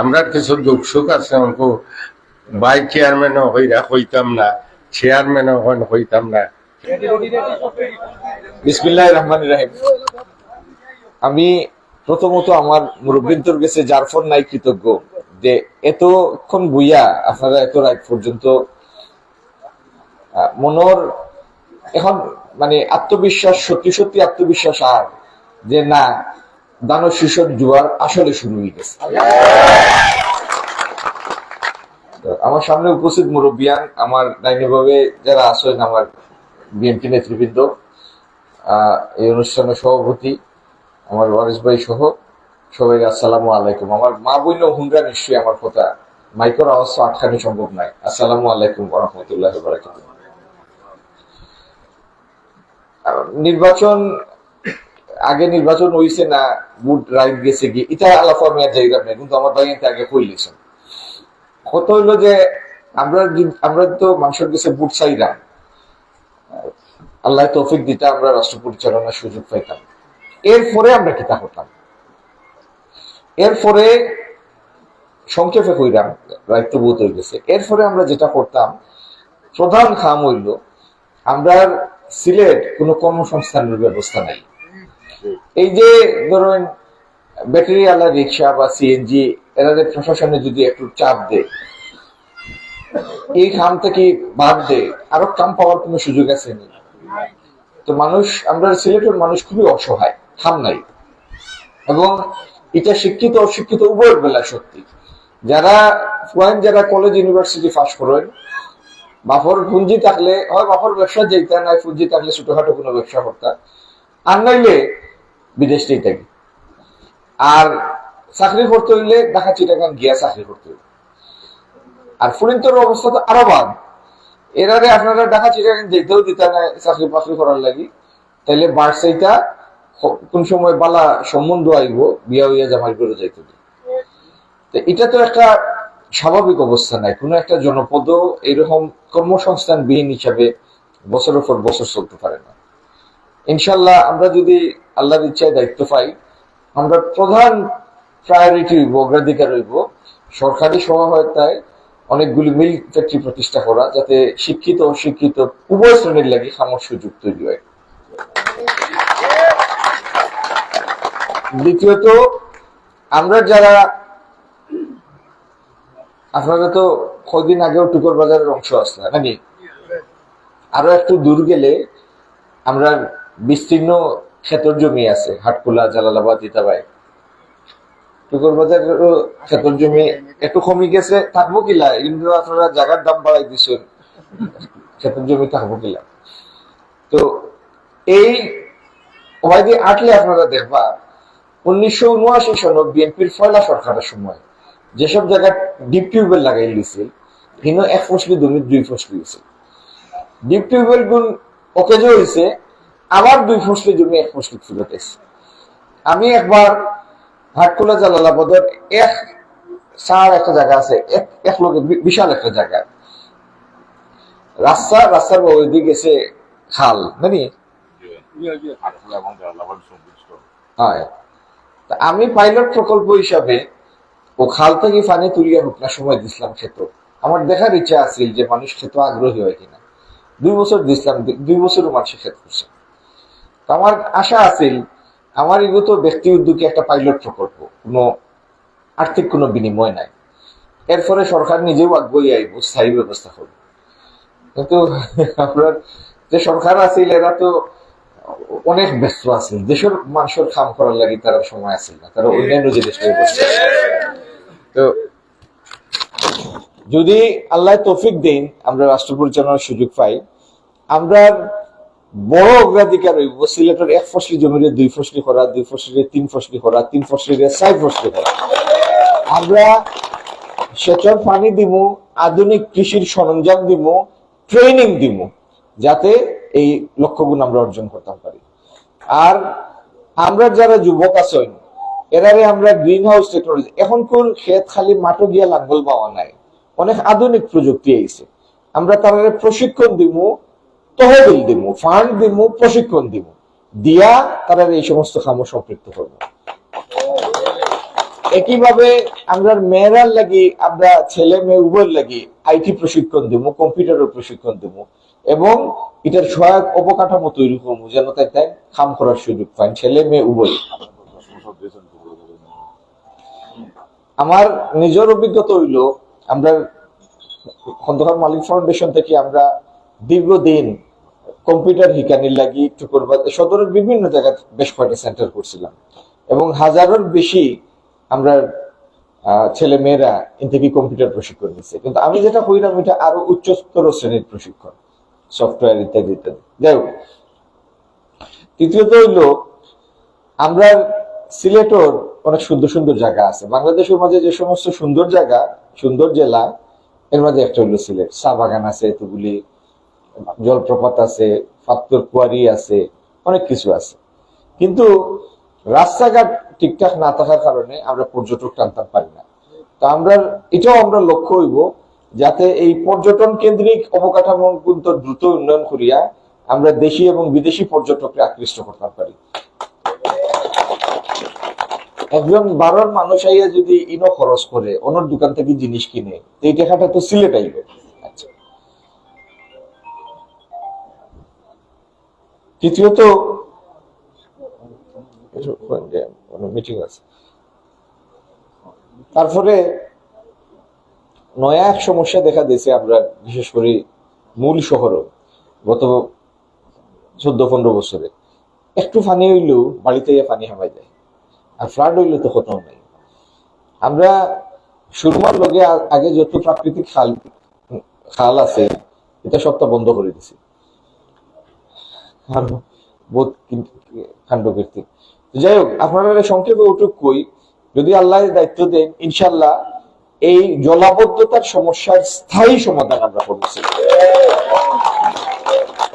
আমরা কিছু দুঃখ সুখ আছে অঙ্কু বাই চেয়ারম্যানও হইরা হইতাম না চেয়ারম্যানও হন হইতাম না। বিসমিল্লাহ রহমান রাহিম। আমি প্রথমত আমার মুরব্বিন্তর গেছে জারফর নাই কৃতজ্ঞ, যে এতক্ষণ বুইয়া আপনারা এত রাত পর্যন্ত মনোর এখন মানে আত্মবিশ্বাস, সত্যি সত্যি আত্মবিশ্বাস আর, যে না দানব শিশর জুয়ার আসলে শুরু হয়ে গেছে আমার সামনে উপস্থিত মুরব্বিয়ান, আমার ডাইনিভাবে যারা আছেন, আমার বিএনপি নেতৃবৃন্দ এই অনুষ্ঠানের সভাপতি, আমার ওয়ারিস ভাই সহ সবাই আসসালামু আলাইকুম। আমার মা বইন হুন্ডা নিশ্চয়ই আমার কথা মাইকর আওয়াজ তো আটকানি সম্ভব নয়। আসসালামু আলাইকুম রহমতুল্লাহ বারাকাত নির্বাচন আগে নির্বাচন হইছে না বুট রাইট গেছে কি এটা আলাপ আমি আর যাইলাম না কিন্তু আমার ভাই আগে কইলেছেন। কত হইল যে, আমরা আমরা তো মানুষের কাছে বুট চাইলাম। আল্লাহ তৌফিক দিতে আমরা রাষ্ট্র পরিচালনার সুযোগ পাইতাম। এরপরে আমরা কিতা করতাম? এরপরে সংক্ষেপে কইরাম দায়িত্ব বোধ হয়ে গেছে। এরপরে আমরা যেটা করতাম, প্রধান খাম হইল আমরা সিলেট কোনো কর্মসংস্থানের ব্যবস্থা নাই। এই যে ধরেন ব্যাটারি আলা রিক্সা বা সিএনজি এনাদের প্রশাসনে যদি একটু চাপ দেয়, এই খাম থেকে বাদ দেয় আরও কাম পাওয়ার কোনো সুযোগ আছে নি তো মানুষ, আমরা সিলেটের মানুষ খুবই অসহায়, খাম নাই। এবং এটা শিক্ষিত, অশিক্ষিত উভয়ের বেলা সত্যি। যারা ফুয়াইন যারা কলেজ ইউনিভার্সিটি পাস করেন, বাপর পুঞ্জি থাকলে, হয় বাপর ব্যবসা যেতে নাই পুঞ্জি থাকলে ছোটখাটো কোনো ব্যবসা করতা আর নাইলে বিদেশ থাকি। আর চাকরি করতে হইলে ঢাকা চিটাগান গিয়া চাকরি করতে হইলে আর ফুরিন্তর অবস্থা তো আরও বাদ। এরারে আপনারা ঢাকা চিটাগান যেতেও দিতে না চাকরি বাকরি করার লাগি। তাইলে বার্সাইটা কোন সময় বালা সম্বন্ধ আইব, বিয়া হইয়া জামাই করে যাইতে তো এটা তো একটা স্বাভাবিক অবস্থা নাই। কোনো একটা জনপদ এরকম কর্মসংস্থান বিহীন হিসাবে বছরের পর বছর চলতে পারে না। ইনশাল্লাহ আমরা যদি আল্লাহর ইচ্ছায় দায়িত্ব পাই, আমরা প্রধান প্রায়োরিটি হইব অগ্রাধিকার হইব সরকারি সহায়তায় অনেকগুলি মিল ফ্যাক্টরি প্রতিষ্ঠা করা, যাতে শিক্ষিত, অশিক্ষিত, উভয় শ্রেণির লাগে খামর সুযোগ তৈরি হয়। দ্বিতীয়ত, আমরা যারা, আপনারা তো কয়দিন আগেও টুকর বাজারের অংশ আসলে নাকি? আরও একটু দূর গেলে আমরা বিস্তীর্ণ ক্ষেতর জমি আছে, হাটকুলা, জালালাবাদ, ইতাবাই। টুকর বাজারেরও ক্ষেতর জমি একটু কমে গেছে, থাকব কিলা? কিন্তু আপনারা জায়গার দাম বাড়াই দিচ্ছেন ক্ষেতর জমি থাকব কিলা? তো এই ওয়াইদি আটলে আপনারা দেখবা, উনিশশো উনআশি সনত বিএনপির ফয়লা সরকারের সময় যেসব জায়গায় ডিপ টিউবওয়েল লাগাই দিয়েছে হিনো এক ফসলি দুই ফসলি হয়েছে। ডিপ টিউবওয়েল গুণ অকেজ হয়েছে আবার দুই ফসলি জমি, এক ফসলি ফিরত আমি একবার হাটকুলা জালালাবাদের এক সার একটা জায়গা আছে, এক লোকের বিশাল একটা জায়গা। রাস্তা, রাস্তার ওইদিকে গেছে খাল তা আমি পাইলট প্রকল্প হিসাবে ও খাল থেকে পানি তুলিয়া হুকনা সময় দিছিলাম ক্ষেত্র আমার দেখার ইচ্ছা আছিল যে মানুষ ক্ষেত আগ্রহী হয় কিনা। দুই বছর দিছিলাম, দুই বছরও মানুষের ক্ষেত করছে। আমার আশা আছিল আমার এগুলো ব্যক্তি উদ্যোগে একটা পাইলট প্রকল্প। কোনো আর্থিক কোনো বিনিময় নাই। এর ফলে সরকার নিজেও আগ্রহী আইব, স্থায়ী ব্যবস্থা করবে। কিন্তু আপনার যে সরকার আছিল এরা তো অনেক ব্যস্ত আছে। দেশের মানুষের খাম করার লাগে তারা সময় আছে না, তারা অন্যান্য নিয়ে ব্যস্ত তো যদি আল্লাহ তৌফিক দেন, আমরা রাষ্ট্র পরিচালনার সুযোগ পাই। আমরা বড় অগ্রাধিকার হইব, সিলেটের এক ফসলি জমিরে দুই ফসলি করা দুই ফসলিরে তিন ফসলি করা তিন ফসলিরে চার ফসলি করা আমরা সেচর পানি দিব আধুনিক কৃষির সরঞ্জাম দিব ট্রেনিং দিব যাতে এই লক্ষ্যগুণ আমরা অর্জন করতে পারি। আর আমরা যারা যুবক আছেন এরারে আমরা গ্রিন হাউস টেকনোলজি এখন কোন ক্ষেত খালি মাঠে গিয়া লাঙ্গল পাওয়া নাই, অনেক আধুনিক প্রযুক্তি আইছে। আমরা তাদের প্রশিক্ষণ দিব তহবিল দিব ফান্ড দিব প্রশিক্ষণ দিব দিয়া তারা এই সমস্ত কাম সম্পৃক্ত করব। একইভাবে আমরা মেয়েরার লাগি, আমরা ছেলে মেয়ে উভয়ের লাগি আইটি প্রশিক্ষণ দেবো কম্পিউটারের প্রশিক্ষণ দিব এবং এটার সহায়ক অবকাঠামো তৈরি করব যেন তাই তাই কাম করার সুযোগ পান ছেলে মেয়ে উভয়। আমার নিজের অভিজ্ঞতা হইল, আমরা খন্দকার মালিক ফাউন্ডেশন থেকে আমরা দীর্ঘদিন কম্পিউটার হিকানির লাগি টুকুরবাদ সদরের বিভিন্ন জায়গায় বেশ কয়েকটা সেন্টার করছিলাম। এবং হাজারের বেশি আমরা ছেলে মেয়েরা এন থেকে কম্পিউটার প্রশিক্ষণ নিচ্ছে কিন্তু আমি যেটা কইলাম এটা আরও উচ্চস্তর শ্রেণির প্রশিক্ষণ সফটওয়্যার ইত্যাদি ইত্যাদি। যাই হোক, তৃতীয়ত হইল, আমরা সিলেটর অনেক সুন্দর সুন্দর জায়গা আছে। বাংলাদেশের মাঝে যে সমস্ত সুন্দর জায়গা, সুন্দর জেলা, এর মাঝে একটা হইল সিলেট। চা বাগান আছে এতগুলি জলপ্রপাত আছে ফাত্তর কুয়ারি আছে, অনেক কিছু আছে। কিন্তু রাস্তাঘাট ঠিকঠাক না থাকার কারণে আমরা পর্যটক টানতে পারি না। তো আমরা, এটাও আমরা লক্ষ্য হইব যাতে এই পর্যটন কেন্দ্রিক অবকাঠামো কিন্তু দ্রুত উন্নয়ন করিয়া আমরা দেশি এবং বিদেশি পর্যটককে আকৃষ্ট করতে পারি। একজন বারোর মানুষ আইয়া যদি ইনো খরচ করে অন্য দোকান থেকে জিনিস কিনে এই টাকাটা তো সিলেট আইবে। তৃতীয়ত মিটিং আছে। তারপরে, নয়া এক সমস্যা দেখা দিয়েছে আমরা, বিশেষ করে মূল শহরও, গত চোদ্দ, পনেরো বছরে। একটু পানি হইলেও বাড়িতে পানি হামাই যায়। আর ফ্লাড হইলে তো কোথাও নাই। আমরা সুরমার লগে আগে যত প্রাকৃতিক খাল খাল আছে, এটা সবটা বন্ধ করে দিছি। বোধ কাণ্ড কীর্তি। যাই হোক, আপনারা সংক্ষেপে যদি আল্লাহ দায়িত্ব দেন ইনশাল্লাহ এই জলাবদ্ধতার সমস্যার স্থায়ী সমাধান আমরা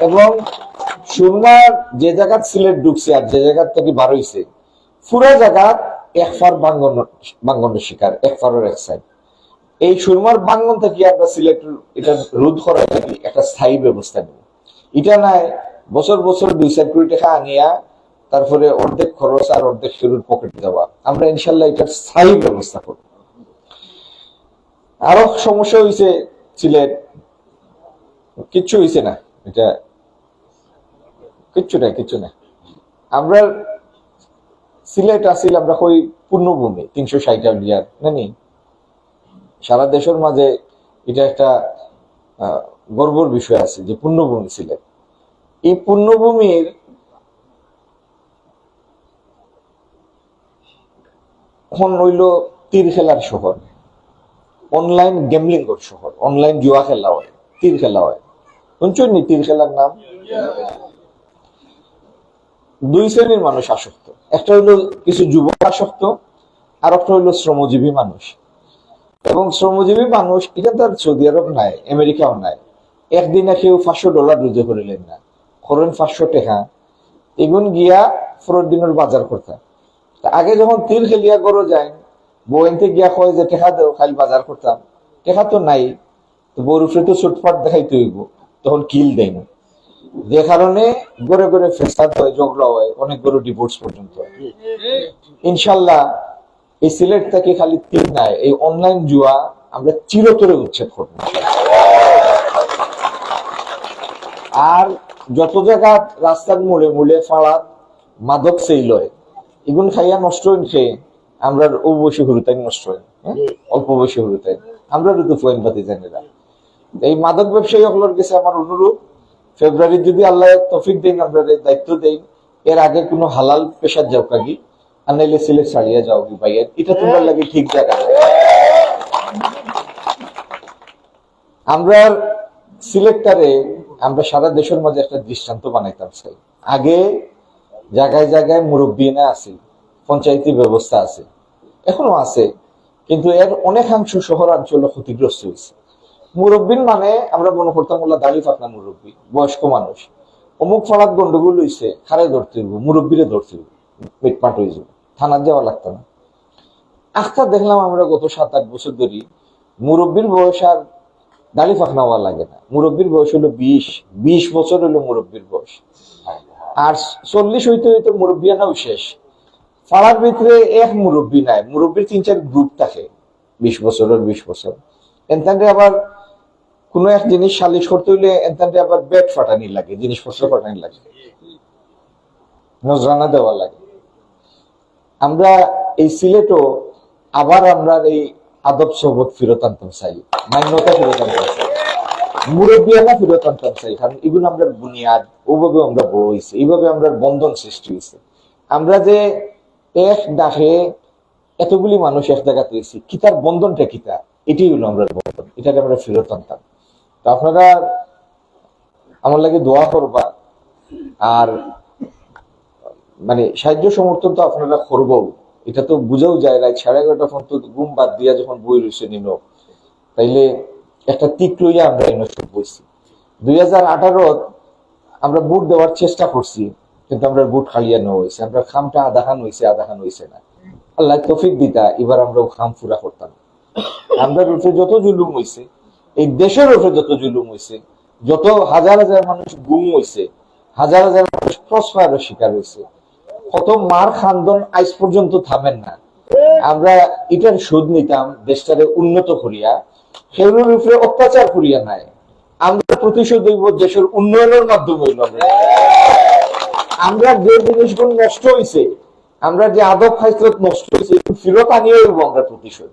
এবং যে জায়গা সিলেট ঢুকছে আর যে জায়গা থেকে বার হইছে, পুরো জায়গা একফার বাঙ্গন বাঙ্গনের শিকার, একফারের এক সাইড। এই সুরমার বাঙ্গন থেকে আমরা সিলেট এটা রোধ করার একটা স্থায়ী ব্যবস্থা নেব। এটা নাই বছর বছর দুই চার কোটি টাকা আনিয়া তারপরে অর্ধেক খরচ আর অর্ধেক শুরুর পকেটে দেওয়া আমরা ইনশাল্লাহ এটার স্থায়ী ব্যবস্থা করব। আরও সমস্যা হয়েছে সিলেট কিচ্ছু হয়েছে না। এটা কিচ্ছু নাই কিচ্ছু নাই। আমরা সিলেট আসিল, আমরা কই পূর্ণভূমি, তিনশো ষাট ইয়ার নানি সারা দেশের মাঝে এটা একটা গর্বর বিষয় আছে যে পূর্ণভূমি সিলেট। এই পূর্ণভূমির এখন হইল তীর খেলার শহর। অনলাইন গেমলিং শহর অনলাইন জুয়া খেলা হয়, তীর খেলা হয়। শুনছেন নি তীর খেলার নাম? দুই শ্রেণির মানুষ আসক্ত। একটা হইল কিছু যুবক আসক্ত আর একটা হইল শ্রমজীবী মানুষ। এবং শ্রমজীবী মানুষ, এটা তো আর সৌদি আরব নাই, আমেরিকাও নাই। একদিনে কেউ পাঁচশো ডলার রুজু করিলেন না। করেন পাঁচশো টাকা। এগুন গিয়া পরের দিনের বাজার করতাম আগে যখন তীর খেলিয়া গড়ো যায় বইনতে গিয়া কয় যে, টেকা দেও খালি বাজার করতাম। টেকা তো নাই। তো বউর তো ছুটফাট দেখাইতে হইব। তখন কিল দেয় না। যে কারণে গড়ে গড়ে ফেসাদ হয়, ঝগড়া হয়, অনেক গরু ডিভোর্স পর্যন্ত। ইনশাল্লাহ এই সিলেট থেকে খালি তীর নাই, এই অনলাইন জুয়া আমরা চিরতরে উচ্ছেদ করব। আর যত জায়গা রাস্তার মোড়ে মোড়ে ফাড়াত মাদক সেই লয়। এগুন খাইয়া নষ্ট হইন খেয়ে আমরা অল্প বয়সী হরুতাই নষ্ট হয়? অল্প বয়সী হরুতাই আমরা ঋতু ফোয়েন বাতি জানি না। এই মাদক ব্যবসায়ী সকলের কাছে আমার অনুরোধ ফেব্রুয়ারি যদি আল্লাহ তফিক দেন আমরা দায়িত্ব দেন এর আগে কোনো হালাল পেশার যাও কাগি আর নাইলে সিলেট ছাড়িয়া যাও কি ভাই এটা তোমার লাগে ঠিক জায়গা। আমরা সিলেক্টারে আমরা সারা দেশের মাঝে একটা দৃষ্টান্ত বানাইতাম চাই আগে জায়গায় জায়গায় মুরব্বী না আছে, পঞ্চায়েতি ব্যবস্থা আছে, এখনও আছে, কিন্তু এর অনেকাংশ শহরাঞ্চল ক্ষতিগ্রস্ত হয়েছে। মুরব্বীর মানে আমরা মনে করতাম ওলা দাড়ি পাতলা মুরব্বী, বয়স্ক মানুষ। অমুক ফাড়াত গন্ডগোল হইছে, খারে ধরতে হইব, মুরব্বীরে ধরতে হইব মিটমাট হয়ে যাবে থানার যাওয়া লাগতো না। আখতা দেখলাম আমরা গত সাত আট বছর ধরে মুরব্বীর বয়স আর দাড়ি ফাঁকনা হওয়া লাগে না। মুরব্বীর বয়স হলো বিশ। বিশ বছর হলো মুরব্বীর বয়স। আর চল্লিশ হইতে হইতে মুরব্বিয়ানাও শেষ। পাড়ার ভিতরে এক মুরব্বী নাই। মুরব্বীর তিন চার গ্রুপ থাকে। বিশ বছরের বিশ বছর। এনতান্ডে আবার কোনো এক জিনিস সালিশ করতে হইলে এনতান্ডে আবার বেড ফাটানি লাগে, জিনিসপত্র ফাটানি লাগে। নজরানা দেওয়া লাগে। আমরা এই সিলেটও আবার আমরা এই আদব সবক ফেরত আনতাম চাই। মান্যতা ফেরত আনতাম চাই। মুরব্বিয়ানা ফেরত আনতাম চাই। কারণ এগুলো আমরা বুনিয়াদ, ওভাবে আমরা বড় হয়েছে এইভাবে আমরা বন্ধন সৃষ্টি হয়েছে আমরা যে এক ডাকে এতগুলি মানুষ এক জায়গাতে হয়েছি কিতার বন্ধনটা কিতা? এটাই হলো আমরা বন্ধন। এটাকে আমরা ফেরত আনতাম। তো আপনারা আমার লাগে দোয়া করবা। আর মানে সাহায্য সমর্থন তো আপনারা করব এটা তো বুঝাও যায় রাত সাড়ে এগারোটা ফোন তো ঘুম বাদ দিয়া যখন বই রয়েছে নিল। তাইলে একটা তিক লইয়া আমরা এনে সব বইছি। দুই হাজার আঠারোত আমরা বুট দেওয়ার চেষ্টা করছি, কিন্তু আমরা বুট খালিয়া নেওয়া হয়েছে আমরা খামটা আধা খান হয়েছে আধা খান হয়েছে না। আল্লাহ তফিক দিতা, এবার আমরা খাম পুরা করতাম। আমরা উপরে যত জুলুম হয়েছে এই দেশের উপরে যত জুলুম হয়েছে যত হাজার হাজার মানুষ গুম হয়েছে হাজার হাজার মানুষ প্রশ্রয়ের শিকার হয়েছে কত মার খান্দন আজ পর্যন্ত থামেন না। আমরা এটার সুদ নিতাম, দেশটারে উন্নত করিয়া। সেগুলোর উপরে অত্যাচার করিয়া নাই। আমরা প্রতিশোধ হইব দেশের উন্নয়নের মাধ্যমে আমরা। যে জিনিসগুলো নষ্ট হয়েছে আমরা যে আদব খাইসলত নষ্ট হয়েছে ফেরত আনিয়ে হইব আমরা প্রতিশোধ।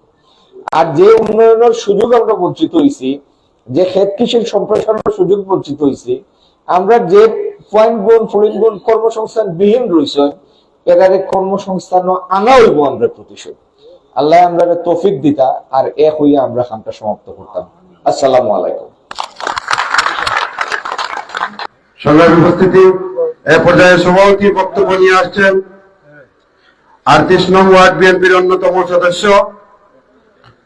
আর যে উন্নয়নের সুযোগ আমরা বঞ্চিত হয়েছি যে ক্ষেত কৃষির সম্প্রসারণের সুযোগ বঞ্চিত হয়েছি আমরা যে পয়েন্ট গুণ ফলিং গুণ কর্মসংস্থান বিহীন রয়েছে এরারে কর্মসংস্থান আনা হইব আমরা প্রতিশোধ। আল্লাহ আমরা তৌফিক দিতা, আর এক হইয়া আমরা খামটা সমাপ্ত করতাম। আসসালামু আলাইকুম। সংগ্রামী উপস্থিতি, এ পর্যায়ে সভাপতি বক্তব্য নিয়ে আসছেন আটত্রিশ নং ওয়ার্ড বিএনপির অন্যতম সদস্য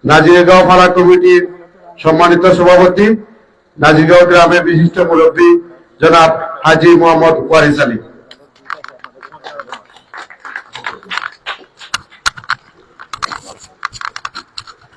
নাজিরগাঁও পাড়া কমিটির সম্মানিত সভাপতি, নাজিরগাঁও গ্রামের বিশিষ্ট মুরব্বী জনাব হাজি মোহাম্মদ ওয়ারিস আলী বিসমুল্লাহির রহমানির রহিম আজ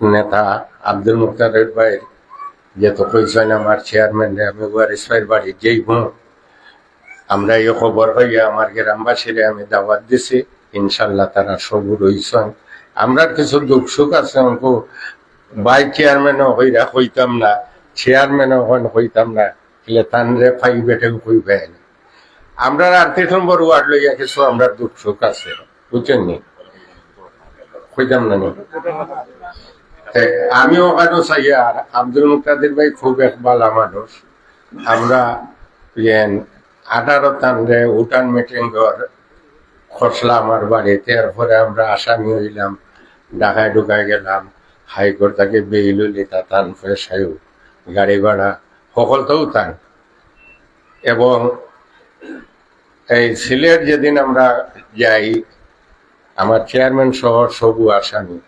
নেতা আব্দুল মুক্তারের ভাই যেহেতু কইছেন আমার চেয়ারম্যান আমি ওয়ারিস ভাইয়ের বাড়ি যেই আমরা এই খবর হইয়া আমার গ্রামবাসীরে আমি দাওয়াত দিছি ইনশাল্লাহ তারা সবু রইছেন আমরা কিছু দুঃখ সুখ আছে, অঙ্কু বাই চেয়ারম্যানও হইরা হইতাম না চেয়ারম্যানও হন হইতাম না এলে তানরে ফাই বেটে কইবে না। আমরা আর্থিক নম্বর ওয়ার্ড লইয়া কিছু আমরা দুঃখ সুখ আছে, বুঝছেন নি? হইতাম না? আমিও ওখানে চাই? আর আব্দুল মুক্তাদির ভাই খুব এক বালা মানুষ। আমরা আঠারো তান্ডে উঠান মিটিং ঘর খসলা আমার বাড়িতে। এরপরে আমরা আসামি হইলাম, ঢাকায় ঢুকায় গেলাম, হাইকোর্ট থেকে বেইল লিতা তান ফেসায়ু গাড়ি ভাড়া সকলতেও তান। এবং এই সিলেট যেদিন আমরা যাই, আমার চেয়ারম্যান সহ সবু আসামি।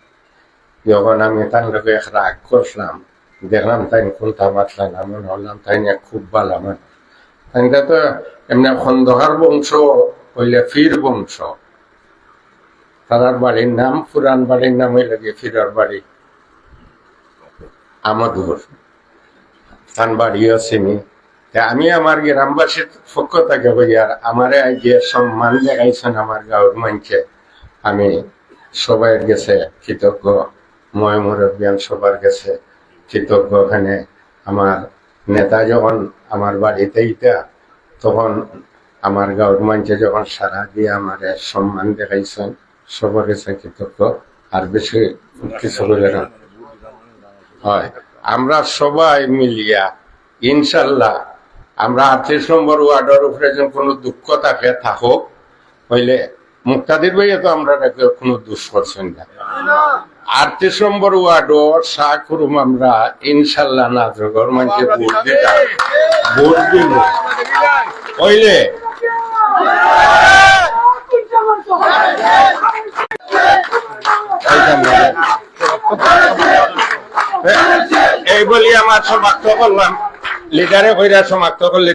যখন আমি তার লোকে রাগ করলাম দেখলাম তাই কোনটা মাতলাম আমি হলাম তাই খুব ভালো মানুষ। তাইটা তো এমনি খন্দকার বংশ হইলে ফির বংশ তার বাড়ির নাম পুরান বাড়ির নাম হইলে গিয়ে ফিরার বাড়ি। আমাদুর তার বাড়িও চিনি আমি আমার গ্রামবাসীর পক্ষ থেকে হই আর আমারে যে সম্মান দেখাইছেন আমার গাঁর মানছে আমি সবাইয়ের গেছে কৃতজ্ঞ। ময় মুরব্বিয়ান সবার কাছে কৃতজ্ঞ। ওখানে আমার নেতা যখন আমার বাড়িতে ইটা তখন আমার গাঁর মানুষে যখন সারা দিয়ে আমার সম্মান দেখাইছেন, সবার কাছে কৃতজ্ঞ। আর বেশি কিছু বলে না। হয়, আমরা সবাই মিলিয়া, ইনশাল্লাহ, আমরা আটত্রিশ নম্বর ওয়ার্ডের উপরে যেন কোনো দুঃখ থাকে, থাকুক, হইলে মুক্তাদির ভাইয়া তো আমরা কোনো দুষ করছেন না। আটত্রিশ নম্বর ওয়ার্ডও শাহ করুম আমরা ইনশাল্লাহ না জগর মানুষে ভোট দিতাম ভোট দিব। হইলে এই বলি আমার সমাপ্ত করলাম। লিডারে কইরা সমাপ্ত করলে